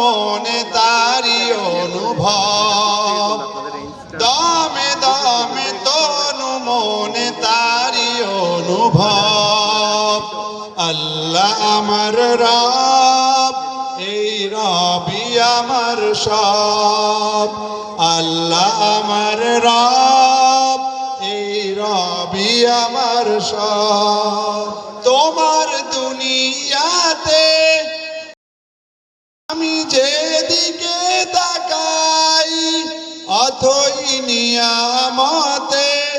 মনে তারি অনুভব। দমে দমে তনু মনে তারি অনুভব। আল্লাহ আমার রব, এই রবি আমার সব। আল্লাহ আমার রব, এই রবি আমার সব। তোমার দুনিয়াতে অথই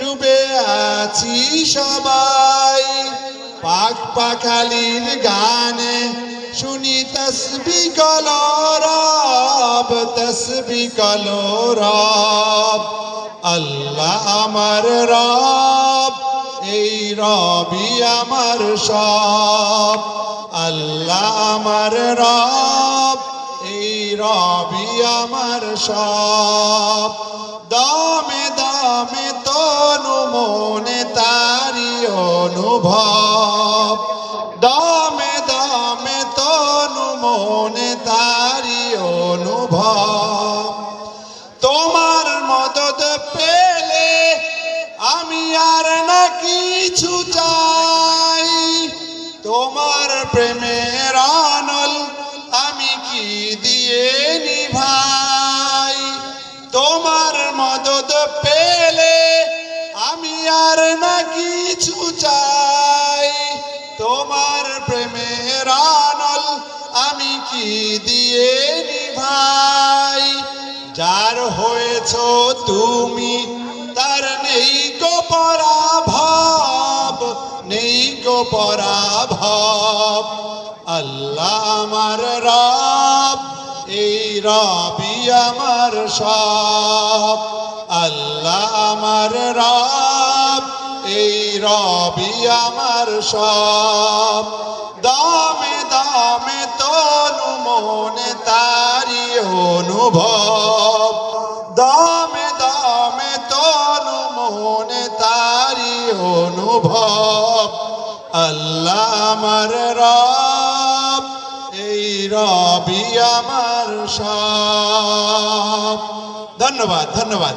ডুবে আছি সবাই। পাক পাখালির গানে শুনি তসবি কলরব তসবি কলরব আল্লাহ আমার রব, এই রবি আমার সব। আল্লাহ আমার রব রবি আমার সব। দমে দমে তনু মনে তারি অনুভব। দমে দমে তনু মনে তারি অনুভব। তোমার মদত পেলে আমি আর না কিছু চাই। তোমার প্রেমের আনল আমি কি দিয়ে তোমার প্রেমের আনল আমি কি দিয়ে নিভাই? যার হয়েছ তুমি, তার নেই গো পরাভব, নেই গো পরাভব। আল্লাহ আমার রব, এই রবি আমার সব। আল্লাহ আমার রব রবি আমার সব। দামে দামে তনু মনে তারি অনুভব। দামে দামে তনু মনে তারি অনুভব। আল্লাহ আমার রব, এই রবি আমার সব। ধন্যবাদ ধন্যবাদ।